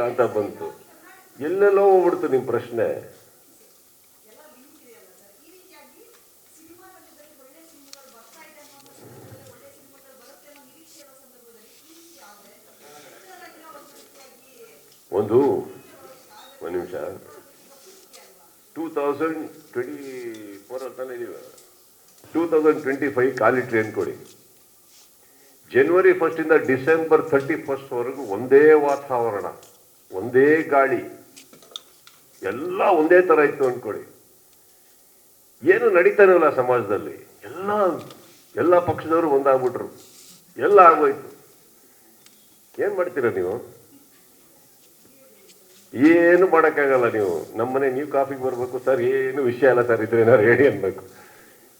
ಬೇಕಾ ಅಂತ ಬಂತು. ಎಲ್ಲೆಲ್ಲೋ ಹೋಗ್ಬಿಡ್ತು ನಿಮ್ಮ ಪ್ರಶ್ನೆ. ಒಂದು, ಒಂದ್ ನಿಮಿಷ. ಟೂ ತೌಸಂಡ್ ಟ್ವೆಂಟಿ ಫೋರ್ ಅಂತಾನೆ ಇದೀವಿ. ಟೂ ತೌಸಂಡ್ ಟ್ವೆಂಟಿ ಫೈವ್ ಖಾಲಿ ಟ್ರೈನ್ ಕೊಡಿ. ಜನವರಿ ಫಸ್ಟಿಂದ ಡಿಸೆಂಬರ್ ಥರ್ಟಿ ಫಸ್ಟ್ವರೆಗೂ ಒಂದೇ ವಾತಾವರಣ. ಒಂದೇ ಗಾಳಿ. ಎಲ್ಲ ಒಂದೇ ಥರ ಇತ್ತು ಅಂದ್ಕೊಳ್ಳಿ ಏನು ನಡೀತಾನೆ ಸಮಾಜದಲ್ಲಿ. ಎಲ್ಲ ಎಲ್ಲ ಪಕ್ಷದವರು ಒಂದಾಗ್ಬಿಟ್ರು. ಎಲ್ಲ ಆಗೋಯ್ತು. ಏನು ಮಾಡ್ತೀರ ನೀವು? ಏನು ಮಾಡೋಕ್ಕಾಗಲ್ಲ ನೀವು. ನಮ್ಮನೆ ನೀವು ಕಾಫಿಗೆ ಬರಬೇಕು ಸರ್. ಏನು ವಿಷಯ ಅಲ್ಲ ಸರ್. ಇದ್ರೆ ಏನಾರು ಹೇಳಿ ಅನ್ಬೇಕು.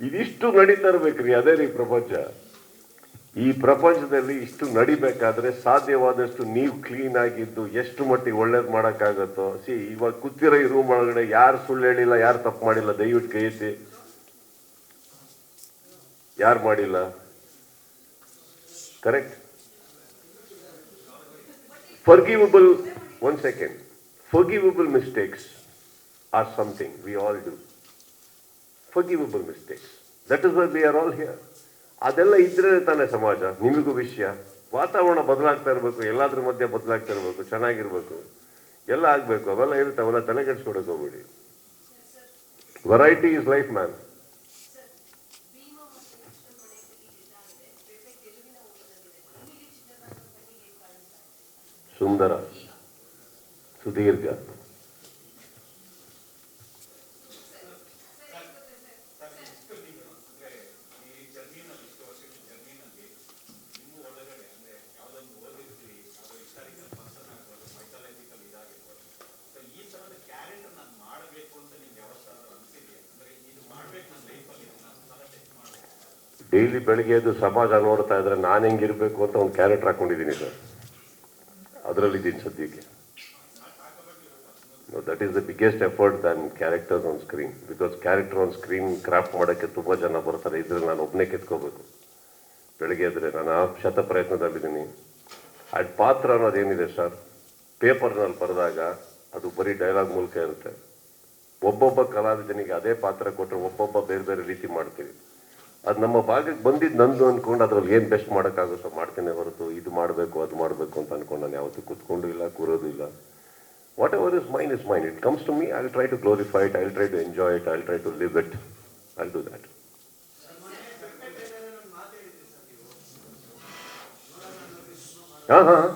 ಇದಿಷ್ಟು ನಡೀತಾ ಇರ್ಬೇಕ್ರಿ ಅದೇ ರೀ ಪ್ರಪಂಚ. ಈ ಪ್ರಪಂಚದಲ್ಲಿ ಇಷ್ಟು ನಡಿಬೇಕಾದ್ರೆ ಸಾಧ್ಯವಾದಷ್ಟು ನೀವು ಕ್ಲೀನ್ ಆಗಿದ್ದು ಎಷ್ಟು ಮಟ್ಟಿಗೆ ಒಳ್ಳೇದು ಮಾಡೋಕ್ಕಾಗತ್ತೋ, ಸಿ, ಇವಾಗ ಕೂತಿರೋ ಈ ರೂಮ್ ಒಳಗಡೆ ಯಾರು ಸುಳ್ಳು ಹೇಳಿಲ್ಲ, ಯಾರು ತಪ್ಪು ಮಾಡಿಲ್ಲ, ದಯವಿಟ್ಟು ಕೈ ಯಾರು ಮಾಡಿಲ್ಲ? Correct forgivable one second forgivable mistakes are something we all do forgivable mistakes that is why we are all here. ಅದೆಲ್ಲ ಇದ್ರೆ ತಾನೇ ಸಮಾಜ, ನಿಮಗೂ ವಿಷಯ. ವಾತಾವರಣ ಬದಲಾಗ್ತಾ ಇರಬೇಕು, ಎಲ್ಲಾದ್ರ ಮಧ್ಯೆ ಬದಲಾಗ್ತಾ ಇರಬೇಕು, ಚೆನ್ನಾಗಿರ್ಬೇಕು, ಎಲ್ಲ ಆಗ್ಬೇಕು, ಅವೆಲ್ಲ ಇರುತ್ತೆ ಅವೆಲ್ಲ ತಲೆ ಕೆಡಿಸ್ಕೊಡಕ್ಕೆ ಹೋಗ್ಬೇಡಿ. ವೆರೈಟಿ ಇಸ್ ಲೈಫ್ ಮ್ಯಾನ್ ಸುಂದರ. ಸುದೀರ್ಘ. ಡೈಲಿ ಬೆಳಿಗ್ಗೆ ಎದ್ದು ಸಮಾಜ ನೋಡ್ತಾ ಇದ್ರೆ ನಾನು ಹೆಂಗಿರ್ಬೇಕು ಅಂತ ಒಂದು ಕ್ಯಾರೆಕ್ಟರ್ ಹಾಕೊಂಡಿದ್ದೀನಿ ಸರ್. ಅದರಲ್ಲಿದ್ದೀನಿ ಸದ್ಯಕ್ಕೆ. That is the biggest effort than characters on screen because character on screen craft ಮಾಡೋಕ್ಕೆ ತುಂಬ ಜನ ಬರ್ತಾರೆ. ಇದ್ರೆ ನಾನು ಒಬ್ಬನೇ ಕೆತ್ಕೋಬೇಕು. ಬೆಳಗ್ಗೆ ಎದ್ರೆ ನಾನು ಆ ಶತ ಪ್ರಯತ್ನದಲ್ಲಿದ್ದೀನಿ. ಅದು ಪಾತ್ರ ಅನ್ನೋದೇನಿದೆ ಸರ್? ಪೇಪರ್ನಲ್ಲಿ ಬರೆದಾಗ ಅದು ಬರೀ ಡೈಲಾಗ್ ಮೂಲಕ ಇರುತ್ತೆ. ಒಬ್ಬೊಬ್ಬ ಕಲಾವಿದನಿಗೆ ಅದೇ ಪಾತ್ರ ಕೊಟ್ಟರೆ ಒಬ್ಬೊಬ್ಬ ಬೇರೆ ಬೇರೆ ರೀತಿ ಮಾಡ್ತೀವಿ. ಅದು ನಮ್ಮ ಭಾಗಕ್ಕೆ ಬಂದಿದ್ದು ನಂದು ಅನ್ಕೊಂಡು ಅದ್ರಲ್ಲಿ ಏನು ಬೆಸ್ಟ್ ಮಾಡೋಕ್ಕಾಗುತ್ತೋ ಮಾಡ್ತೇನೆ ಹೊರತು ಇದು ಮಾಡಬೇಕು ಅದು ಮಾಡಬೇಕು ಅಂತ ಅನ್ಕೊಂಡು ನಾನು ಯಾವತ್ತೂ ಕೂತ್ಕೊಂಡು ಇಲ್ಲ ಕೂರೋದು ಇಲ್ಲ. Whatever is mine is mine it comes to me I try to glorify it I try to enjoy it I try to live it I do that ಹಾಂ ಹಾಂ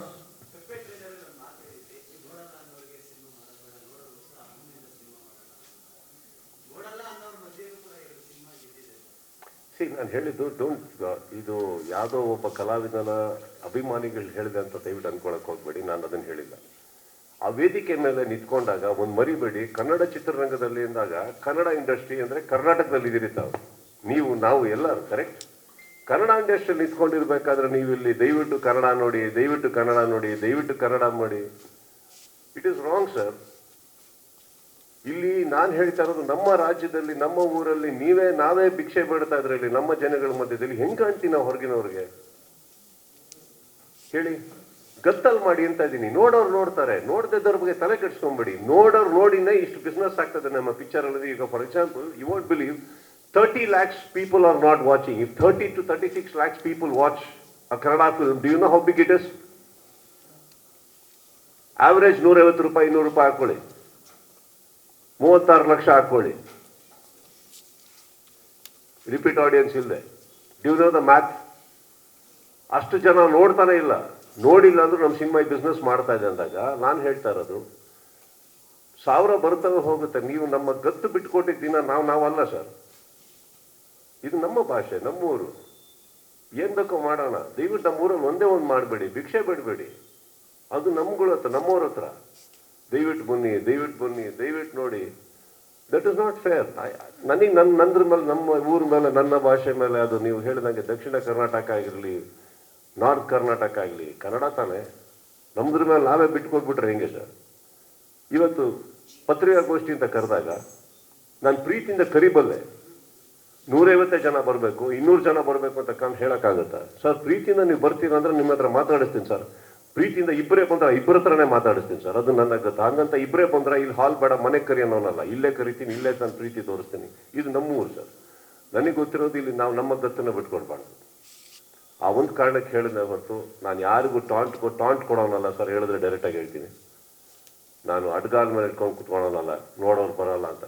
ಸಿ ನಾನು ಹೇಳಿದ್ದು ಡೋಂಟ್ ಇದು ಯಾವುದೋ ಒಬ್ಬ ಕಲಾವಿದನ ಅಭಿಮಾನಿಗಳು ಹೇಳಿದೆ ಅಂತ ದಯವಿಟ್ಟು ಅನ್ಕೊಳಕ್ ಹೋಗ್ಬೇಡಿ, ನಾನು ಅದನ್ನು ಹೇಳಿಲ್ಲ. ಆ ವೇದಿಕೆ ಮೇಲೆ ನಿಂತ್ಕೊಂಡಾಗ ಒಂದು ಮರಿಬೇಡಿ ಕನ್ನಡ ಚಿತ್ರರಂಗದಲ್ಲಿ ಅಂದಾಗ, ಕನ್ನಡ ಇಂಡಸ್ಟ್ರಿ ಅಂದ್ರೆ ಕರ್ನಾಟಕದಲ್ಲಿ ಇದೀರಿ ತಾವು. ನೀವು, ನಾವು ಎಲ್ಲರೂ ಕರೆಕ್ಟ್ ಕನ್ನಡ ಇಂಡಸ್ಟ್ರಿಯಲ್ಲಿ ನಿಂತ್ಕೊಂಡಿರ್ಬೇಕಾದ್ರೆ ನೀವು ಇಲ್ಲಿ ದಯವಿಟ್ಟು ಕನ್ನಡ ನೋಡಿ, ದಯವಿಟ್ಟು ಕನ್ನಡ ನೋಡಿ, ದಯವಿಟ್ಟು ಕನ್ನಡ ಮಾಡಿ. ಇಟ್ ಈಸ್ ರಾಂಗ್ ಸರ್ ಇಲ್ಲಿ ನಾನು ಹೇಳ್ತಾ ಇರೋದು ನಮ್ಮ ರಾಜ್ಯದಲ್ಲಿ, ನಮ್ಮ ಊರಲ್ಲಿ ನೀವೇ, ನಾವೇ ಭಿಕ್ಷೆ ಬೇಡ್ತಾ ಇದ್ರಲ್ಲಿ ನಮ್ಮ ಜನಗಳ ಮಧ್ಯದಲ್ಲಿ ಹೆಂಗ್ ಕಾಣ್ತೀವಿ ನಾವು ಹೊರಗಿನವ್ರಿಗೆ? ಹೇಳಿ, ಗತ್ತಲ್ ಮಾಡಿ ಅಂತ ಇದ್ದೀನಿ. ನೋಡೋರು ನೋಡ್ತಾರೆ. ನೋಡ್ದಿದ್ದವ್ರ ಬಗ್ಗೆ ತಲೆ ಕೆಡ್ಸ್ಕೊಂಬಿಡಿ. ನೋಡೋರು ನೋಡಿನೇ ಇಷ್ಟು ಬಿಸ್ನೆಸ್ ಆಗ್ತದೆ ನಮ್ಮ ಪಿಕ್ಚರ್ ಅಲ್ಲಿ ಈಗ for example you want believe thirty lakhs people are not watching if thirty two thirty six lakhs people watch a Kannada film do you know how big it is average ನೂರೈವತ್ತು ರೂಪಾಯಿ, ಇನ್ನೂರು ರೂಪಾಯಿ ಹಾಕೊಳ್ಳಿ. ಮೂವತ್ತಾರು ಲಕ್ಷ ಹಾಕೊಳ್ಳಿ ರಿಪೀಟ್ ಆಡಿಯನ್ಸ್ ಇಲ್ಲದೆ due know the math ಅಷ್ಟು ಜನ ನೋಡ್ತಾನೆ ಇಲ್ಲ. ನೋಡಿಲ್ಲ ಅಂದ್ರೆ ನಮ್ಮ ಸಿನಿಮಾ ಬಿಸ್ನೆಸ್ ಮಾಡ್ತಾ ಇದೆ ಅಂದಾಗ ನಾನು ಹೇಳ್ತಾ ಇರೋದು, ಸಾವಿರ ಬರ್ತವೆ ಹೋಗುತ್ತೆ. ನೀವು ನಮ್ಮ ಗತ್ತು ಬಿಟ್ಕೊಟ್ಟಿದ್ದ ದಿನ ನಾವು ನಾವಲ್ಲ ಸರ್. ಇದು ನಮ್ಮ ಭಾಷೆ, ನಮ್ಮೂರು. ಏನು ಬೇಕೋ ಮಾಡೋಣ. ದಯವಿಟ್ಟು ನಮ್ಮೂರಲ್ಲಿ ಒಂದೇ ಒಂದು ಮಾಡಬೇಡಿ. ಭಿಕ್ಷೆ ಬಿಡಬೇಡಿ. ಅದು ನಮ್ಗಳ ಹತ್ರ ನಮ್ಮವ್ರ ಹತ್ರ. ದಯವಿಟ್ಟು ಬನ್ನಿ ದಯವಿಟ್ಟು ಬನ್ನಿ, ದಯವಿಟ್ಟು ನೋಡಿ. ದಟ್ ಇಸ್ ನಾಟ್ ಫೇರ್ ನನಗೆ ನನ್ನ ನಂದ್ರ ಮೇಲೆ, ನಮ್ಮ ಊರ ಮೇಲೆ, ನನ್ನ ಭಾಷೆ ಮೇಲೆ ಅದು ನೀವು ಹೇಳಿದಂಗೆ ದಕ್ಷಿಣ ಕರ್ನಾಟಕ ಆಗಿರಲಿ, ನಾರ್ತ್ ಕರ್ನಾಟಕ ಆಗಲಿ ಕನ್ನಡ ತಾನೇ. ನಮ್ದ್ರ ಮೇಲೆ ನಾವೇ ಬಿಟ್ಕೊಟ್ಬಿಟ್ರೆ ಹೆಂಗೆ ಸರ್? ಇವತ್ತು ಪತ್ರಿಕಾಗೋಷ್ಠಿ ಅಂತ ಕರೆದಾಗ ನಾನು ಪ್ರೀತಿಯಿಂದ ಕರಿಬಲ್ಲೆ. ನೂರೈವತ್ತೇ ಜನ ಬರಬೇಕು, ಇನ್ನೂರು ಜನ ಬರಬೇಕು ಅಂತ ಕಂಡು ಹೇಳೋಕ್ಕಾಗುತ್ತಾ? ಸರ್, ಪ್ರೀತಿಯಿಂದ ನೀವು ಬರ್ತೀರಾ ಅಂದ್ರೆ ನಿಮ್ಮ ಹತ್ರ ಮಾತಾಡಿಸ್ತೀನಿ ಸರ್. ಪ್ರೀತಿಯಿಂದ ಇಬ್ಬರೇ ಬಂದ್ರೆ ಇಬ್ಬರ ಹತ್ರನೇ ಮಾತಾಡಿಸ್ತೀನಿ ಸರ್. ಅದು ನನ್ನ ಗತ. ಹಂಗಂತ ಇಬ್ಬರೇ ಬಂದ್ರೆ ಇಲ್ಲಿ ಹಾಲ್ ಬೇಡ, ಮನೆ ಕರಿ ಅನ್ನೋನಲ್ಲ ಇಲ್ಲೇ ಕರಿತೀನಿ, ಇಲ್ಲೇ ನಾನು ಪ್ರೀತಿ ತೋರಿಸ್ತೀನಿ. ಇದು ನಮ್ಮೂರು ಸರ್. ನನಗೆ ಗೊತ್ತಿರೋದು ಇಲ್ಲಿ ನಾವು ನಮ್ಮ ಗತ್ತನ್ನು ಬಿಟ್ಕೊಡ್ಬಾರ್ದು. ಆ ಒಂದು ಕಾರಣಕ್ಕೆ ಹೇಳಿದೆ ಹೊರತು ನಾನು ಯಾರಿಗೂ ಟಾಂಟ್ ಕೊ ಟಾಂಟ್ ಕೊಡೋನಲ್ಲ ಸರ್, ಹೇಳಿದ್ರೆ ಡೈರೆಕ್ಟಾಗಿ ಹೇಳ್ತೀನಿ. ನಾನು ಅಡ್ಗಾಲ್ ಮೇಲೆ ಇಟ್ಕೊಂಡು ಕುತ್ಕೊಳ್ಳೋನಲ್ಲ ನೋಡೋರು ಬರೋಲ್ಲ ಅಂತ.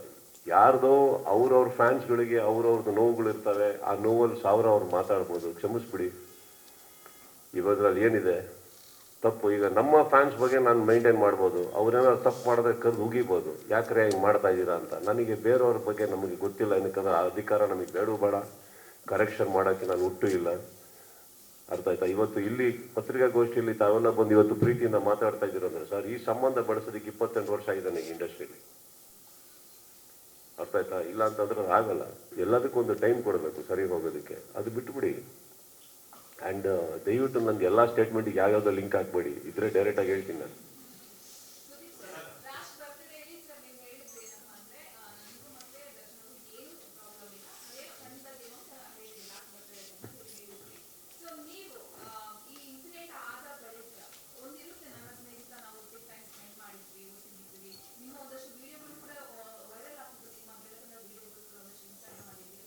ಯಾರ್ದೋ ಅವ್ರವ್ರ ಫ್ಯಾನ್ಸ್ಗಳಿಗೆ ಅವ್ರವ್ರದ್ದು ನೋವುಗಳು ಇರ್ತವೆ, ಆ ನೋವಲ್ಲಿ ಸಾವಿರ ಅವ್ರು ಮಾತಾಡ್ಬೋದು. ಕ್ಷಮಿಸ್ಬಿಡಿ. ಇವಾಗ ಏನಿದೆ? ತಪ್ಪು. ಈಗ ನಮ್ಮ ಫ್ಯಾನ್ಸ್ ಬಗ್ಗೆ ನಾನು ಮೈಂಟೈನ್ ಮಾಡ್ಬೋದು. ಅವ್ರೇನಾದ್ರು ತಪ್ಪು ಮಾಡಿದ್ರೆ ಕರೆದು ಉಗಿಬೋದು. ಯಾಕ್ರೆ ಹಿಂಗೆ ಮಾಡ್ತಾ ಇದ್ದೀರಾ ಅಂತ. ನನಗೆ ಬೇರೆಯವ್ರ ಬಗ್ಗೆ ನಮಗೆ ಗೊತ್ತಿಲ್ಲ. ಏನಕ್ಕಂದ್ರೆ ಆ ಅಧಿಕಾರ ನಮಗೆ ಬೇಡ ಬೇಡ. ಕರೆಕ್ಷನ್ ಮಾಡೋಕ್ಕೆ ನಾನು ಹುಟ್ಟು ಇಲ್ಲ. ಅರ್ಥ ಆಯ್ತಾ? ಇವತ್ತು ಇಲ್ಲಿ ಪತ್ರಿಕಾಗೋಷ್ಠಿಯಲ್ಲಿ ತಾವೆಲ್ಲ ಬಂದು ಇವತ್ತು ಪ್ರೀತಿಯಿಂದ ಮಾತಾಡ್ತಾ ಇದ್ದೀರ ಅಂದ್ರೆ ಸರ್, ಈ ಸಂಬಂಧ ಬೆಳೆಸೋದಕ್ಕೆ ಇಪ್ಪತ್ತೆಂಟು ವರ್ಷ ಆಗಿದೆ ನನಗೆ ಇಂಡಸ್ಟ್ರಿಯಲ್ಲಿ ಅರ್ಥ ಆಯ್ತಾ? ಇಲ್ಲ ಅಂತಂದ್ರೆ ಆಗಲ್ಲ ಎಲ್ಲದಕ್ಕೂ ಒಂದು ಟೈಮ್ ಕೊಡಬೇಕು ಸರಿ ಹೋಗೋದಕ್ಕೆ. ಅದು ಬಿಟ್ಬಿಡಿ. ಆ್ಯಂಡ್ ದಯವಿಟ್ಟು ನನಗೆ ಎಲ್ಲ ಸ್ಟೇಟ್ಮೆಂಟಿಗೆ ಯಾವ್ಯಾವುದೋ ಲಿಂಕ್ ಹಾಕ್ಬೇಡಿ. ಇದ್ರೆ ಡೈರೆಕ್ಟಾಗಿ ಹೇಳ್ತೀನಿ ನಾನು ಲಾಸ್ಟ್ ಬರ್ತ್ಡೇಲಿ ಸರ್ ನೀವು ಹೇಳಿದ್ದು ಏನಪ್ಪ ಅಂದ್ರೆ ಆ, ನನಗೂ ಮತ್ತೆ ದರ್ಶನಗೂ ಏನು ಪ್ರಾಬ್ಲಮ್ ಇಲ್ಲ ಅದೇ ಸಣ್ಣದೇನೋ ಸರ್ ಹೇಳಿದ್ರಿ ಲಾಸ್ಟ್ ಬರ್ತ್ಡೇ ಅಂತ ಹೇಳಿದ್ರಿ ಸೊ ನೀವು ಆ, ಈ ಇನ್ಸಿಡೆಂಟ್ ಆದ ಬಳಿಕ ಒಂದಿರುತ್ತೆ ನನ್ನ ಸ್ನೇಹಿತ ನಾವು ಒಟ್ಟಿಗೆ ಟೈಮ್ ಸ್ಪೆಂಡ್ ಮಾಡಿದ್ವಿ ಒಟ್ಟಿಗಿದ್ವಿ ನಿಮ್ಮ ಒಂದಷ್ಟು ವಿಡಿಯೋಗಳು ಕೂಡ ವೈರಲ್ ಆಗ್ತಿತ್ತು ನಿಮ್ಮ ಬೆಳಕಿನ ವಿಡಿಯೋಗಳು ಕೂಡ ಒಂದಷ್ಟು ಇನ್ಸ್ಟಾಲ್ ಮಾಡಿದ್ವಿ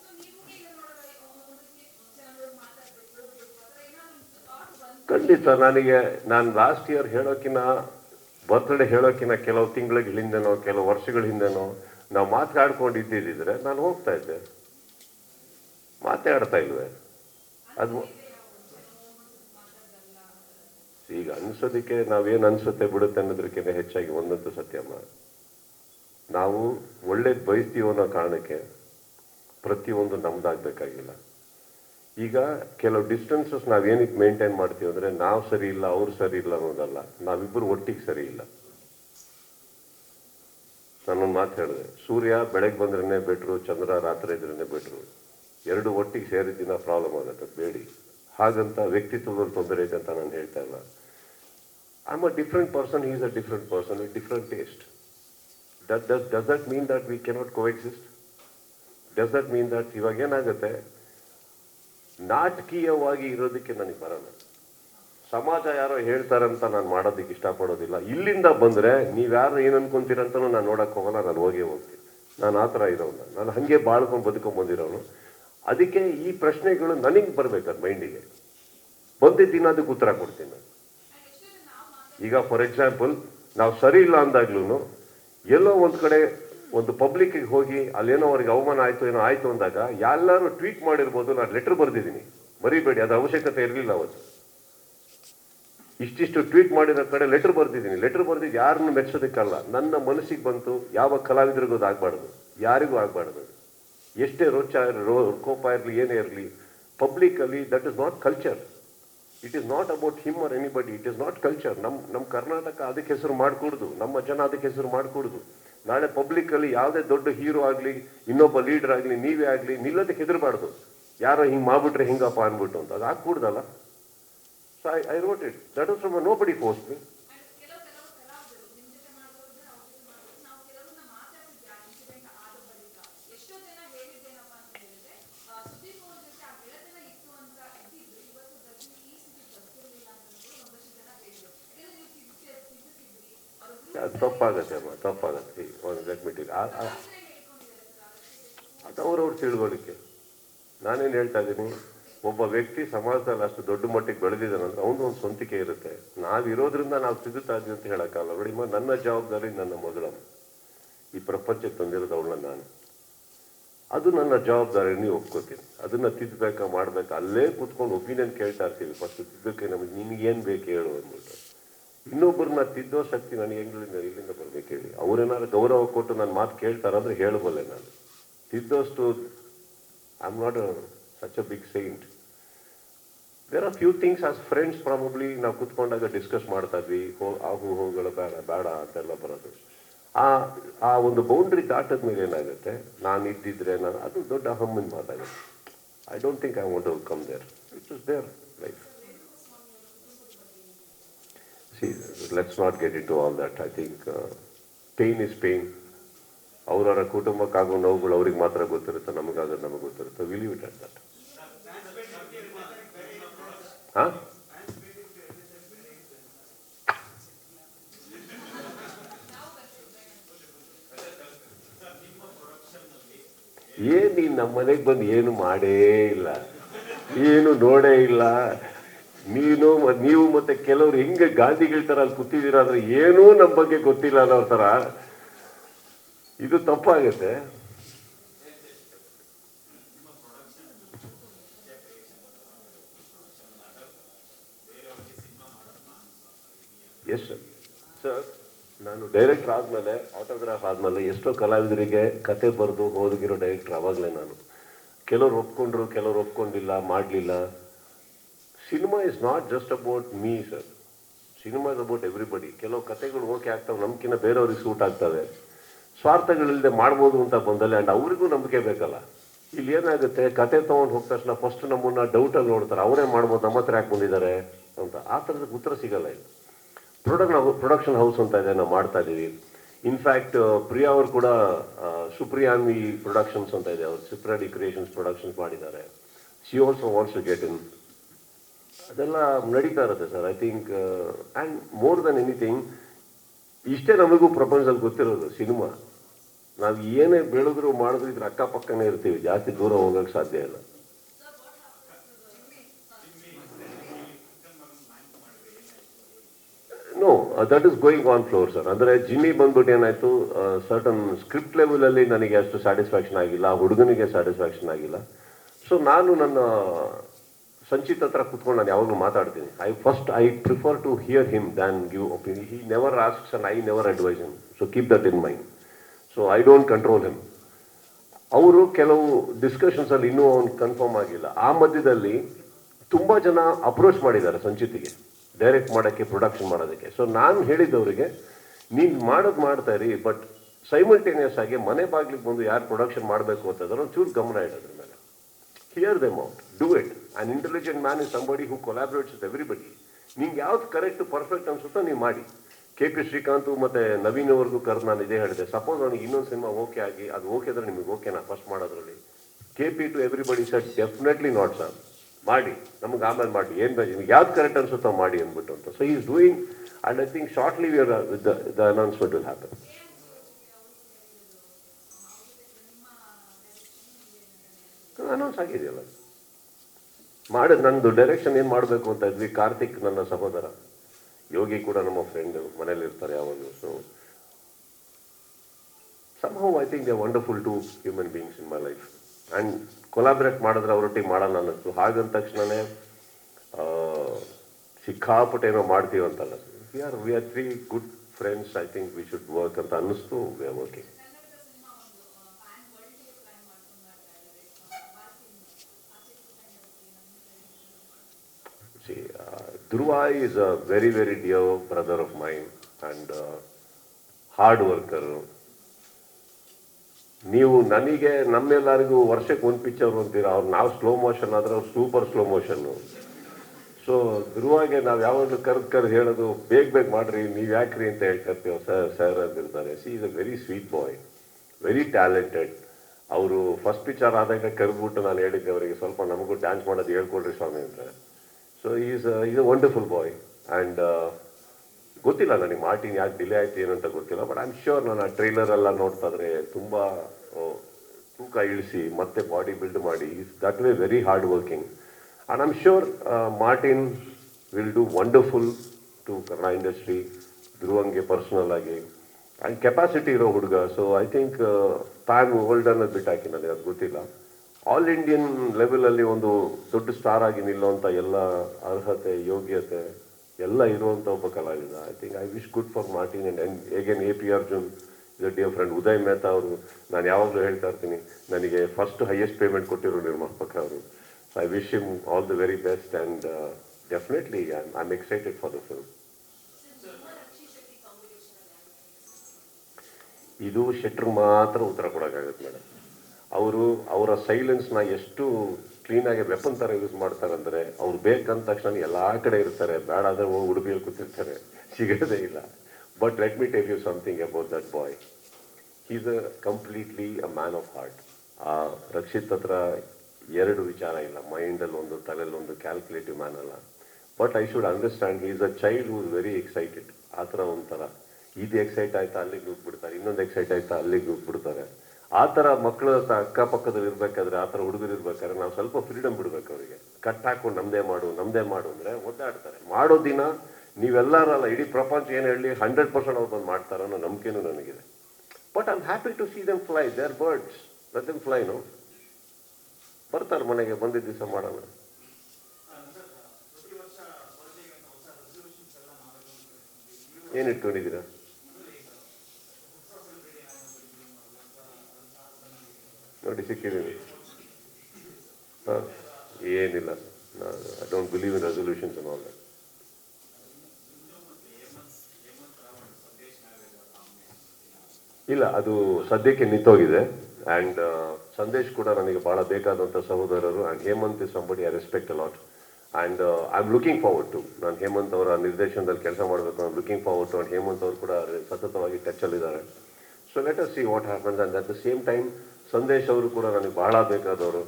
ಸೊ ನೀವು ಈಗ ನೋಡಿದ್ರೆ ಒಂದಕ್ಕೆ ಚೆನ್ನಾಗಿ ಮಾತಾಡ್ಬೇಕು ಹೋಗ್ಬೇಕು ಆ ಥರ ಏನಾದ್ರು ಥಾಟ್ ಬಂದು ಖಂಡಿತ ನನಗೆ, ನಾನು ಲಾಸ್ಟ್ ಇಯರ್ ಹೇಳೋಕ್ಕಿನ ಬರ್ತ್ಡೇ ಹೇಳೋಕಿನ ಕೆಲವು ತಿಂಗಳಿಗೆ ಹಿಂದೆನೋ ಕೆಲವು ವರ್ಷಗಳ ಹಿಂದೆನೋ ನಾವು ಮಾತಾಡ್ಕೊಂಡಿದ್ದಿದ್ರೆ ನಾನು ಹೋಗ್ತಾ ಇದ್ದೆ. ಮಾತಾಡ್ತಾ ಇಲ್ವೇ? ಅದು ಈಗ ಅನ್ಸೋದಕ್ಕೆ ನಾವೇನು ಅನ್ಸುತ್ತೆ ಬಿಡುತ್ತೆ ಅನ್ನೋದಕ್ಕಿಂತ ಹೆಚ್ಚಾಗಿ ಒಂದಂತೂ ಸತ್ಯಮ್ಮ ನಾವು ಒಳ್ಳೇದು ಬಯಸ್ತೀವೋ ಅನ್ನೋ ಕಾರಣಕ್ಕೆ ಪ್ರತಿಯೊಂದು ನಮ್ದಾಗಬೇಕಾಗಿಲ್ಲ. ಈಗ ಕೆಲವು ಡಿಸ್ಟೆನ್ಸಸ್ ನಾವೇನಕ್ಕೆ ಮೇಂಟೈನ್ ಮಾಡ್ತೀವಿ ಅಂದ್ರೆ ನಾವು ಸರಿ ಇಲ್ಲ, ಅವ್ರು ಸರಿ ಇಲ್ಲ ಅನ್ನೋದಲ್ಲ. ನಾವಿಬ್ಬರು ಒಟ್ಟಿಗೆ ಸರಿ ಇಲ್ಲ. ನಾನೊಂದು ಮಾತು ಹೇಳಿದೆ. ಸೂರ್ಯ ಬೆಳಗ್ಗೆ ಬಂದ್ರೇ ಬೆಟ್ರು ಚಂದ್ರ ರಾತ್ರಿ ಇದ್ರೇ ಬೆಟ್ರು ಎರಡು ಒಟ್ಟಿಗೆ ಸೇರಿದ್ದಿನ ಪ್ರಾಬ್ಲಮ್ ಆಗುತ್ತೆ, ಬೇಡಿ. ಹಾಗಂತ ವ್ಯಕ್ತಿತ್ವದಲ್ಲಿ ತೊಂದರೆ ಇದೆ ಅಂತ ನಾನು ಹೇಳ್ತಾ ಇಲ್ಲ. I am a different person is a different person with different taste that does does that mean that we cannot coexist does that mean that ಇವಾಗ ಏನಾಗುತ್ತೆ? ನಾಟಕೀಯವಾಗಿ ಇರೋದಕ್ಕೆ ನನಗೆ ಬರಲ್ಲ. ಸಮಾಜ ಯಾರೋ ಹೇಳ್ತಾರಂತ ನಾನು ಮಾಡೋದಕ್ಕೆ ಇಷ್ಟಪಡೋದಿಲ್ಲ. ಇಲ್ಲಿಂದ ಬಂದ್ರೆ ನೀವ್ಯಾರು ಏನು ಅನ್ಕೊಂತೀರಂತನೂ ನಾನು ನೋಡೋಕ್ಕೆ ಹೋಗಲ್ಲ, ನಾನು ಹೋಗೇ ಹೋಗ್ತೀನಿ. ನಾನು ಆ ಥರ ಇರೋನು ನಾನು ಹಾಗೆ ಬಾಳ್ಕೊಂಡು ಬದುಕೊಂಡು ಬಂದಿರೋನು. ಅದಕ್ಕೆ ಈ ಪ್ರಶ್ನೆಗಳು ನನಗೆ ಬರ್ಬೇಕು ಮೈಂಡಿಗೆ. ಬಂದಿದ್ದೀನಿ ಅದಕ್ಕೆ ಉತ್ತರ ಕೊಡ್ತೀನಿ ನಾನು. ಈಗ ಫಾರ್ ಎಕ್ಸಾಂಪಲ್ ನಾವು ಸರಿ ಇಲ್ಲ ಅಂದಾಗ್ಲೂ ಎಲ್ಲೋ ಒಂದು ಕಡೆ ಒಂದು ಪಬ್ಲಿಕ್ಕಿಗೆ ಹೋಗಿ ಅಲ್ಲೇನೋ ಅವ್ರಿಗೆ ಅವಮಾನ ಆಯ್ತು, ಏನೋ ಆಯ್ತು ಅಂದಾಗ ಎಲ್ಲರೂ ಟ್ವೀಟ್ ಮಾಡಿರ್ಬೋದು, ನಾನು ಲೆಟರ್ ಬರೆದಿದ್ದೀನಿ. ಮರಿಬೇಡಿ, ಅದು ಅವಶ್ಯಕತೆ ಇರಲಿಲ್ಲ ಅವತ್ತು. ಇಷ್ಟಿಷ್ಟು ಟ್ವೀಟ್ ಮಾಡಿರೋ ಕಡೆ ಲೆಟರ್ ಬರೆದಿದ್ದೀನಿ. ಲೆಟರ್ ಬರೆದಿದ್ದು ಯಾರನ್ನು ಮೆಚ್ಚೋದಕ್ಕಲ್ಲ ನನ್ನ ಮನಸ್ಸಿಗೆ ಬಂತು, ಯಾವ ಕಲಾವಿದರಿಗೂ ಅದು ಆಗ್ಬಾರ್ದು. ಯಾರಿಗೂ ಆಗಬಾರ್ದು ಎಷ್ಟೇ ರೋಚ ರೋ, ಕೋಪ ಇರಲಿ, ಏನೇ ಇರಲಿ ಪಬ್ಲಿಕಲ್ಲಿ that is not culture it is not about him or anybody it is not culture ನಮ್ಮ ನಮ್ಮ ಕರ್ನಾಟಕ ಅದಕ್ಕೆ ಹೆಸರು ಮಾಡಿಕೊಡ್ದು. ನಮ್ಮ ಜನ ಅದಕ್ಕೆ ಹೆಸರು ಮಾಡಿಕೊಡುದು. ನಾಳೆ ಪಬ್ಲಿಕಲ್ಲಿ ಯಾವುದೇ ದೊಡ್ಡ ಹೀರೋ ಆಗಲಿ, ಇನ್ನೊಬ್ಬ ಲೀಡರ್ ಆಗಲಿ, ನೀವೇ ಆಗಲಿ ನಿಲ್ಲೋದಕ್ಕೆ ಹೆದರಬಾರ್ದು. ಯಾರೋ ಹಿಂಗೆ ಮಾಡ್ಬಿಟ್ರೆ ಹಿಂಗಪ್ಪ ಅಂದ್ಬಿಟ್ಟು ಅಂತ. ಅದು ಆಗ್ಕೂಡ್ದಲ್ಲ so I I wrote it that is from nobody post me And ಕೆಲವು ಕೆಲವು ಕಲಾವಿದರು ನಿಮ್ ಜೊತೆ ಮಾಡೋದು ಅವ್ರ ಜೊತೆ ಮಾಡೋದು ನಾವು ಕೆಲವರನ್ನ ಮಾತಾಡ್ತಿದ್ವಿ ಆ ಇನ್ಸಿಡೆಂಟ್ ಆದ ಬಳಿಕ ಎಷ್ಟೋ ಜನ ಹೇಳಿದ್ದೇನಪ್ಪ ಅಂತ ಹೇಳಿದ್ರೆ ಆ, ಸುದೀಪ್ ಅವ್ರ ಜೊತೆ ಆ ಗೆಳೆತನ ಇತ್ತು ಅಂತ ಇದ್ದಿದ್ರು ಇವತ್ತು ದರ್ಶನ್ ಈ ಸ್ಥಿತಿ ಬರ್ತಿರ್ಲಿಲ್ಲ ಅಂತ ಹೇಳಿ ಒಂದಷ್ಟು ಜನ ಹೇಳಿದ್ರು ಯಾಕಂದ್ರೆ ನೀವು ತಿದ್ದಿ ತಿದ್ದುತ್ತಿದ್ರಿ ಅವರು ಅದು ತಪ್ಪಾಗತ್ತೆ ಅಮ್ಮ, ತಪ್ಪಾಗತ್ತೆ. ಒಂದು ಅದಕ್ಕೆ ಅದು ಅವ್ರವ್ರು ತಿಳುವಳಿಕೆ. ನಾನೇನು ಹೇಳ್ತಾ ಇದ್ದೀನಿ, ಒಬ್ಬ ವ್ಯಕ್ತಿ ಸಮಾಜದಲ್ಲಿ ಅಷ್ಟು ದೊಡ್ಡ ಮಟ್ಟಿಗೆ ಬೆಳೆದಿದ್ದಾನಂದ್ರೆ ಅವನು ಒಂದು ಸ್ವಂತಿಕೆ ಇರುತ್ತೆ. ನಾವಿರೋದ್ರಿಂದ ನಾವು ಸಿಗುತ್ತಾ ಇದ್ದೀವಿ ಅಂತ ಹೇಳೋಕ್ಕಲ್ಲ ನೋಡಿ ನನ್ನ ಜವಾಬ್ದಾರಿ ನನ್ನ ಮಗಳ ಈ ಪ್ರಪಂಚಕ್ಕೆ ತಂದಿರೋದು ಅವಳನ್ನ ನಾನು. ಅದು ನನ್ನ ಜವಾಬ್ದಾರಿ, ನೀವು ಒಪ್ಕೋತೀನಿ ಅದನ್ನು ತಿದ್ದಬೇಕಾ ಮಾಡಬೇಕಾ ಅಲ್ಲೇ ಕೂತ್ಕೊಂಡು ಒಪಿನಿಯನ್ ಕೇಳ್ತಾ ಇರ್ತೀವಿ. ಫಸ್ಟ್ ತಿದ್ದಕ್ಕೆ ನಮಗೆ ನಿನಗೇನು ಬೇಕು ಹೇಳು ಅಂದ್ಬಿಟ್ಟು. ಇನ್ನೊಬ್ಬರನ್ನ ತಿದ್ದೋ ಶಕ್ತಿ ನನಗೆ ಎಂಗ್ಳಿಂದ ಇಲ್ಲಿಂದ ಬರ್ಬೇಕು ಹೇಳಿ. ಅವ್ರೇನಾದ್ರು ಗೌರವ ಕೊಟ್ಟು ನನ್ನ ಮಾತು ಕೇಳ್ತಾರಂದ್ರೆ ಹೇಳಬಲ್ಲೆ ನಾನು. ತಿದ್ದೋಷ್ಟು I am not such a big saint there are few things as friends probably ನಾವು ಕುತ್ಕೊಂಡಾಗ ಡಿಸ್ಕಸ್ ಮಾಡ್ತಾ ಇದ್ವಿ. ಹೋ, ಆಗು ಹೋಗಳು ಬೇಡ ಬೇಡ ಅಂತೆಲ್ಲ ಬರೋದು. ಆ ಆ ಒಂದು ಬೌಂಡ್ರಿ ದಾಟದ ಮೇಲೆ ಏನಾಗುತ್ತೆ? ನಾನು ಇದ್ದಿದ್ರೆ ನಾನು, ಅದು ದೊಡ್ಡ ಹಮ್ಮಿನ ಮಾತಾಗುತ್ತೆ. I don't think I want come there it is their life let's not get it to all that I think pain is pain ಅವರವರ ಕುಟುಂಬಕ್ಕಾಗೋ ನೋವುಗಳು ಅವ್ರಿಗೆ ಮಾತ್ರ ಗೊತ್ತಿರುತ್ತೆ, ನಮಗಾದ್ರೆ ನಮಗೆ ಗೊತ್ತಿರುತ್ತೆ. ವಿಲ್ ಇಟ್ ಅಟ್ ದಟ್ ಹಾಂ ಏನು ನೀನು ನಮ್ಮ ಮನೆಗೆ ಬಂದು ಏನು ಮಾಡೇ ಇಲ್ಲ? ಏನು ನೋಡೇ ಇಲ್ಲ? ನೀನು ನೀವು ಮತ್ತೆ ಕೆಲವರು ಹಿಂಗೆ ಗಾಂಧಿಗಳ ತರ ಅಲ್ಲಿ ಕೂತಿದ್ದೀರ ಅಂದ್ರೆ ಏನೂ ನಮ್ಮ ಬಗ್ಗೆ ಗೊತ್ತಿಲ್ಲ ಅನ್ನೋ ತರ ಇದು ತಪ್ಪಾಗುತ್ತೆ. ಎಸ್ ಸರ್ ಸರ್ ನಾನು ಡೈರೆಕ್ಟರ್ ಆದಮೇಲೆ ಆಟೋಗ್ರಾಫ್ ಆದಮೇಲೆ ಎಷ್ಟೋ ಕಲಾವಿದರಿಗೆ ಕತೆ ಬರೆದು ಓದಿಗಿರೋ ಡೈರೆಕ್ಟರ್ ಆವಾಗಲೇ ನಾನು. ಕೆಲವ್ರು ಒಪ್ಕೊಂಡ್ರು, ಕೆಲವ್ರು ಒಪ್ಕೊಂಡಿಲ್ಲ, ಮಾಡಲಿಲ್ಲ. Cinema is not just about me sir cinema is about everybody ಕೆಲವು ಕತೆಗಳು ಓಕೆ ಆಗ್ತವೆ ನಮ್ಕಿನ್ನ ಬೇರೆಯವ್ರಿಗೆ ಸೂಟ್ ಆಗ್ತವೆ. ಸ್ವಾರ್ಥಗಳಿಲ್ಲದೆ ಮಾಡ್ಬೋದು ಅಂತ ಬಂದಲ್ಲಿ ಆ್ಯಂಡ್ ಅವರಿಗೂ ನಂಬಿಕೆ ಬೇಕಲ್ಲ. ಇಲ್ಲಿ ಏನಾಗುತ್ತೆ ಕತೆ ತೊಗೊಂಡು ಹೋದ ತಕ್ಷಣ ಫಸ್ಟ್ ನಮ್ಮನ್ನ ಡೌಟಲ್ಲಿ ನೋಡ್ತಾರೆ ಅವರೇ ಮಾಡ್ಬೋದು ನಮ್ಮ ಹತ್ರ ಯಾಕೆ ಬಂದಿದ್ದಾರೆ ಅಂತ. ಆ ಥರದ ಉತ್ತರ ಸಿಗಲ್ಲ ಇದು ಪ್ರೊಡಕ್ಷನ್ ಪ್ರೊಡಕ್ಷನ್ ಹೌಸ್ ಅಂತ ಇದೆ ನಾವು ಮಾಡ್ತಾ ಇದ್ದೀವಿ ಇನ್ಫ್ಯಾಕ್ಟ್ ಪ್ರಿಯಾ ಅವರು ಕೂಡ ಆ, ಸುಪ್ರಿಯಾನ್ವಿ ಪ್ರೊಡಕ್ಷನ್ಸ್ ಅಂತ ಇದೆ. ಅವರು ಸಿಪ್ರಾಡಿ ಕ್ರಿಯೇಷನ್ಸ್ ಪ್ರೊಡಕ್ಷನ್ಸ್ ಮಾಡಿದ್ದಾರೆ. She also wants to get in ಅದೆಲ್ಲ ನಡೀತಾ ಇರುತ್ತೆ sir I think and more than anything ಇಷ್ಟೇ ನಮಗೂ ಪ್ರಪಂಚದಲ್ಲಿ ಗೊತ್ತಿರೋದು ಸಿನಿಮಾ. ನಾವು ಏನೇ ಬೆಳೆದ್ರು ಮಾಡಿದ್ರು ಇದ್ರ ಅಕ್ಕಪಕ್ಕನೇ ಇರ್ತೀವಿ, ಜಾಸ್ತಿ ದೂರ ಹೋಗೋಕ್ಕೆ ಸಾಧ್ಯ ಇಲ್ಲ. No that is going on floor sir ಅಂದರೆ ಜಿಮ್ಮಿ ಬಂದ್ಬಿಟ್ಟು ಏನಾಯ್ತು ಸರ್ಟನ್ ಸ್ಕ್ರಿಪ್ಟ್ ಲೆವೆಲಲ್ಲಿ ನನಗೆ ಅಷ್ಟು ಸ್ಯಾಟಿಸ್ಫ್ಯಾಕ್ಷನ್ ಆಗಿಲ್ಲ, ಆ ಹುಡುಗನಿಗೆ ಸ್ಯಾಟಿಸ್ಫ್ಯಾಕ್ಷನ್ ಆಗಿಲ್ಲ. ಸೊ ನಾನು ನನ್ನ ಸಂಚಿತ್ ಹತ್ರ ಕುತ್ಕೊಂಡು ನಾನು ಯಾವಾಗಲೂ ಮಾತಾಡ್ತೀನಿ. I first I prefer to hear him than give opinion he never asks and I never advise him so keep that in mind so I don't control him ಅವರು ಕೆಲವು ಡಿಸ್ಕಷನ್ಸಲ್ಲಿ ಇನ್ನೂ ಅವ್ನು ಕನ್ಫರ್ಮ್ ಆಗಿಲ್ಲ. ಆ ಮಧ್ಯದಲ್ಲಿ ತುಂಬ ಜನ ಅಪ್ರೋಚ್ ಮಾಡಿದ್ದಾರೆ ಸಂಚಿತಿಗೆ ಡೈರೆಕ್ಟ್ ಮಾಡೋಕ್ಕೆ ಪ್ರೊಡಕ್ಷನ್ ಮಾಡೋದಕ್ಕೆ. ಸೊ ನಾನು ಹೇಳಿದ್ದವರಿಗೆ, ನೀನು ಮಾಡೋದು ಮಾಡ್ತಾ ಇರಿ ಬಟ್ ಸೈಮಲ್ಟೇನಿಯಸ್ ಆಗಿ ಮನೆ ಬಾಗಿಲಿಗೆ ಬಂದು ಯಾರು ಪ್ರೊಡಕ್ಷನ್ ಮಾಡಬೇಕು ಅಂತಂದ್ರೆ ಒಂಚೂರು ಗಮನ ಇಡೋದ್ರ ಮೇಲೆ. Hear them out do it an intelligent man is somebody who collaborates with everybody ನಿಮ್ಗೆ ಯಾವ್ದು ಕರೆಕ್ಟ್ ಪರ್ಫೆಕ್ಟ್ ಅನ್ಸುತ್ತೋ ನೀವು ಮಾಡಿ. ಕೆ ಪಿ ಶ್ರೀಕಾಂತ್ ಮತ್ತೆ ನವೀನ್ ಅವ್ರಿಗೂ ಕರೆದು ನಾನು ಇದೇ ಹೇಳಿದೆ. ಸಪೋಸ್ ಅವನಿಗೆ ಇನ್ನೊಂದು ಸಿನಿಮಾ ಓಕೆ ಆಗಿ, ಅದು ಓಕೆ ಅಂದ್ರೆ ನಿಮಗೆ ಓಕೆನಾ ಫಸ್ಟ್ ಮಾಡೋದ್ರಲ್ಲಿ. K P to everybody sir definitely not sir ಮಾಡಿ, ನಮ್ಗೆ ಆಮೇಲೆ ಮಾಡಿ. ಏನು ಬೇಕು ನಿಮ್ಗೆ ಯಾವ್ದು ಕರೆಕ್ಟ್ ಅನ್ಸುತ್ತೋ ಮಾಡಿ ಅಂದ್ಬಿಟ್ಟು ಅಂತ. So is doing and I think shortly we're the announcement will happen announce ಆಗಿದೆಯಲ್ಲ. ಮಾಡಿದ್ ನಂದು ಡೈರೆಕ್ಷನ್ ಏನು ಮಾಡಬೇಕು ಅಂತ ಇದ್ವಿ. ಕಾರ್ತಿಕ್ ನನ್ನ ಸಹೋದರ. ಯೋಗಿ ಕೂಡ ನಮ್ಮ ಫ್ರೆಂಡ್ ಮನೇಲಿ ಇರ್ತಾರೆ ಯಾವಾಗಲೂ. So somehow I think they wonderful to human beings in my life and collaborate ಮಾಡಿದ್ರೆ ಅವರೊಟ್ಟಿಗೆ ಮಾಡೋಣ ಅನ್ನಿಸ್ತು. ಹಾಗಂದ ತಕ್ಷಣನೇ ಆ, ಸಿಕ್ಕಾಪಟ್ಟೆ ಏನೋ ಮಾಡ್ತೀವಿ ಅಂತಲ್ಲ. We are we are three good friends I think we should work ಅಂತ ಅನ್ನಿಸ್ತು. We are working Dhruva is a very, very dear brother of mine and hard worker. ನೀವು ನನಗೆ ನಮ್ಮೆಲ್ಲರಿಗೂ ವರ್ಷಕ್ಕೆ ಒಂದು ಪಿಕ್ಚರ್ ಅಂತೀರ ಅವ್ರು ನಾವು ಸ್ಲೋ ಮೋಷನ್ ಆದರೆ ಅವ್ರು ಸೂಪರ್ ಸ್ಲೋ ಮೋಷನ್ನು ಸೊ ಧ್ರುವಾಗೆ ನಾವು ಯಾವಾಗಲೂ ಕರೆದು ಕರೆದು ಹೇಳೋದು ಬೇಗ ಬೇಗ ಮಾಡಿರಿ ನೀವು ಯಾಕ್ರಿ ಅಂತ ಹೇಳ್ತಿರ್ತೀವಿ ಸರ್ ಸರ್ ಅಂತಿರ್ತಾರೆ. She is a very sweet boy very talented ಅವರು ಫಸ್ಟ್ ಪಿಕ್ಚರ್ ಆದಾಗ ಕರೆದ್ಬಿಟ್ಟು ನಾನು ಹೇಳಿದ್ದೆ ಅವರಿಗೆ ಸ್ವಲ್ಪ ನಮಗೂ ಡ್ಯಾನ್ಸ್ ಮಾಡೋದು ಹೇಳ್ಕೊಡ್ರಿ ಸ್ವಾಮಿ ಅಂತ. So is is a wonderful boy and ಗೊತ್ತಿಲ್ಲ ನನಗೆ ಮಾರ್ಟಿನ್ ಯಾಕೆ ಡಿಲೇ ಆಯ್ತು ಏನಂತ ಗೊತ್ತಿಲ್ಲ ಬಟ್ ಐ ಆಮ್ ಶ್ಯೂರ್ ನಾನು ಆ ಟ್ರೈಲರ್ ಎಲ್ಲ ನೋಡ್ತಾ ಇದ್ರೆ ತುಂಬ ತೂಕ ಇಳಿಸಿ ಮತ್ತೆ ಬಾಡಿ ಬಿಲ್ಡ್ ಮಾಡಿ is that way very hard working and am sure Martin will do wonderful to Kannada industry ಧ್ರುವಂಗೆ personal ಆಗಿ. ಆ್ಯಂಡ್ ಕೆಪಾಸಿಟಿ ಇರೋ ಹುಡುಗ so I think pan old ಅನ್ನೋದು ಬಿಟ್ಟಾಕಿ ನನಗೆ ಅದು ಗೊತ್ತಿಲ್ಲ. ಆಲ್ ಇಂಡಿಯನ್ ಲೆವೆಲಲ್ಲಿ ಒಂದು ದೊಡ್ಡ ಸ್ಟಾರ್ ಆಗಿ ನಿಲ್ಲುವಂಥ ಎಲ್ಲ ಅರ್ಹತೆ, ಯೋಗ್ಯತೆ ಎಲ್ಲ ಇರುವಂಥ ಒಬ್ಬ ಕಲಾವಿದ. I think I wish good for Martin and ಹೇಗೇನ್ A P Arjun is dear friend Uday Mehta ಅವರು, ನಾನು ಯಾವಾಗಲೂ ಹೇಳ್ತಾ ಇರ್ತೀನಿ, ನನಗೆ ಫಸ್ಟ್ ಹೈಯೆಸ್ಟ್ ಪೇಮೆಂಟ್ ಕೊಟ್ಟಿರೋ ನಿರ್ಮಾಪಕ ಅವರು. So I wish him all the very best and definitely I am excited for the film ಇದು ಶೆಟ್ರ್ ಮಾತ್ರ ಉತ್ತರ ಕೊಡೋಕ್ಕಾಗತ್ತೆ ಮೇಡಮ್. ಅವರು ಅವರ ಸೈಲೆನ್ಸ್ನ ಎಷ್ಟು ಕ್ಲೀನಾಗಿ ವೆಪನ್ ಥರ ಯೂಸ್ ಮಾಡ್ತಾರೆ ಅಂದರೆ ಅವ್ರು ಬೇಕಂದ ತಕ್ಷಣ ಎಲ್ಲ ಕಡೆ ಇರ್ತಾರೆ. ಬೇಡ ಆದರೆ ಹೋಗಿ ಉಡುಪಿಯಲ್ಲಿ ಕೂತಿರ್ತಾರೆ. ಸಿಗೋದೇ ಇಲ್ಲ. But let me take you something about that boy is a completely a man of heart ಆ ರಕ್ಷಿತ್ ಹತ್ರ ಎರಡು ವಿಚಾರ ಇಲ್ಲ. ಮೈಂಡಲ್ಲಿ ಒಂದು ತಲೆಯಲ್ಲಿ ಒಂದು ಕ್ಯಾಲ್ಕುಲೇಟಿವ್ ಮ್ಯಾನ್ ಅಲ್ಲ but I should understand is a child who very excited ಆ ಥರ ಒಂಥರ. ಇದು ಎಕ್ಸೈಟ್ ಆಯ್ತಾ? ಅಲ್ಲಿಗೆ ನುಗ್ಬಿಡ್ತಾರೆ ಇನ್ನೊಂದು ಎಕ್ಸೈಟ್ ಆಯ್ತಾ? ಅಲ್ಲಿಗೆ ನುಗ್ಬಿಡ್ತಾರೆ ಆ ಥರ ಮಕ್ಕಳ ಅಕ್ಕಪಕ್ಕದಲ್ಲಿ ಇರ್ಬೇಕಾದ್ರೆ ಆ ಥರ ಹುಡುಗರು ಇರ್ಬೇಕಾದ್ರೆ ನಾವು ಸ್ವಲ್ಪ ಫ್ರೀಡಮ್ ಬಿಡ್ಬೇಕು ಅವರಿಗೆ. ಕಟ್ ಹಾಕೊಂಡು ನಮ್ಮದೇ ಮಾಡು ನಮ್ಮದೇ ಮಾಡು ಅಂದರೆ ಒದ್ದಾಡ್ತಾರೆ. ಮಾಡೋ ದಿನ ನೀವೆಲ್ಲರಲ್ಲ, ಇಡೀ ಪ್ರಪಂಚ ಏನು ಹೇಳಿ ಹಂಡ್ರೆಡ್ ಪರ್ಸೆಂಟ್ ಅವ್ರು ಬಂದು ಮಾಡ್ತಾರೆ ಅನ್ನೋ ನಂಬಿಕೆನೂ ನನಗಿದೆ. But I am happy to see them fly they are birds let them fly no ಬರ್ತಾರೆ ಮನೆಗೆ, ಬಂದಿದ್ದ ದಿವಸ ಮಾಡೋಣ. ಏನು ಇಟ್ಕೊಂಡಿದ್ದೀರಾ? ನೋಡಿ ಸಿಕ್ಕಿದ್ದೀನಿ ಹಾಂ, ಏನಿಲ್ಲ. I don't believe in resolutions all ಇಲ್ಲ, ಅದು ಸದ್ಯಕ್ಕೆ ನಿಂತೋಗಿದೆ. ಆ್ಯಂಡ್ ಸಂದೇಶ್ ಕೂಡ ನನಗೆ ಭಾಳ ಬೇಕಾದಂಥ ಸಹೋದರರು and Hemanth is somebody I respect a lot and I am looking forward to ನಾನು ಹೇಮಂತ್ ಅವರ ನಿರ್ದೇಶನದಲ್ಲಿ ಕೆಲಸ ಮಾಡಬೇಕು I looking forward to and Hemanth ಅವರು ಕೂಡ ಸತತವಾಗಿ ಟಚಲ್ಲಿದ್ದಾರೆ so let us see what happens and at the same time Sandesh ಅವರು ಕೂಡ ನನಗೆ ಬಹಳ ಬೇಕಾದವರು.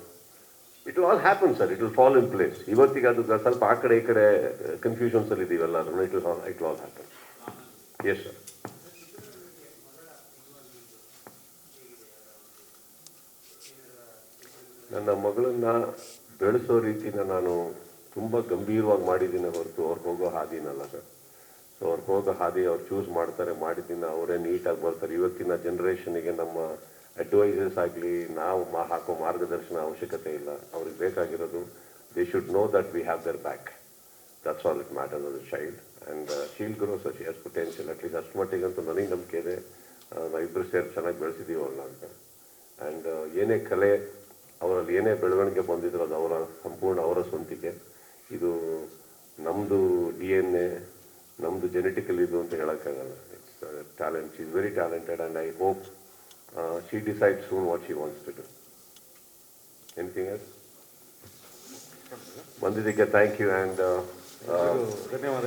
It all happen sir it will fall in place ಇವತ್ತಿಗೆ ಅದು ಸ್ವಲ್ಪ ಆ ಕಡೆ ಈ ಕಡೆ ಕನ್ಫ್ಯೂಷನ್ಸ್ ಅಲ್ಲಿ ಇದೀವಲ್ಲ it will it all happen yes sir ನನ್ನ ಮಗಳನ್ನ ಬೆಳೆಸೋ ರೀತಿನ ನಾನು ತುಂಬ ಗಂಭೀರವಾಗಿ ಮಾಡಿದ್ದೀನಿ ಹೊರತು ಅವ್ರಿಗೆ ಹೋಗೋ ಹಾದಿನಲ್ಲ ಸರ್ ಸೊ ಅವ್ರಿಗೆ ಹೋಗೋ ಹಾದಿ ಅವ್ರು ಚೂಸ್ ಮಾಡ್ತಾರೆ ಮಾಡಿದ್ದೀನಿ ಅವರೇ ನೀಟಾಗಿ ಬರ್ತಾರೆ ಇವತ್ತಿನ ಜನ್ರೇಷನಿಗೆ ನಮ್ಮ ಅಡ್ವೈಸರ್ಸ್ ಆಗಲಿ, ನಾವು ಮಾ ಹಾಕೋ ಮಾರ್ಗದರ್ಶನ ಅವಶ್ಯಕತೆ ಇಲ್ಲ. ಅವ್ರಿಗೆ ಬೇಕಾಗಿರೋದು they should know that we have their back that's all it matter us child and she'll grow such as potential at least ಅಷ್ಟು ಮಟ್ಟಿಗಂತೂ ನನಗೆ ನಂಬಿಕೆ ಇದೆ. ನಾವಿಬ್ಬರು ಸೇರಿ ಚೆನ್ನಾಗಿ ಬೆಳೆಸಿದ್ದೀವಿ ಅವ್ರನ್ನ ಅಂತ. ಆ್ಯಂಡ್ ಏನೇ ಕಲೆ, ಅವರಲ್ಲಿ ಏನೇ ಬೆಳವಣಿಗೆ ಬಂದಿದ್ರು ಅದು ಅವರ, ಸಂಪೂರ್ಣ ಅವರ ಸ್ವಂತಿಕೆ. ಇದು ನಮ್ಮದು ಡಿ ಎನ್ ಎ ನಮ್ಮದು ಜೆನೆಟಿಕಲ್ ಇದು ಅಂತ ಹೇಳೋಕ್ಕಾಗಲ್ಲ. It's talent is very talented and I hope she decide soon what she wants to do anything else ಬಂದಿದ್ದಕ್ಕೆ ಥ್ಯಾಂಕ್ ಯು ಆ್ಯಂಡ್ ಧನ್ಯವಾದ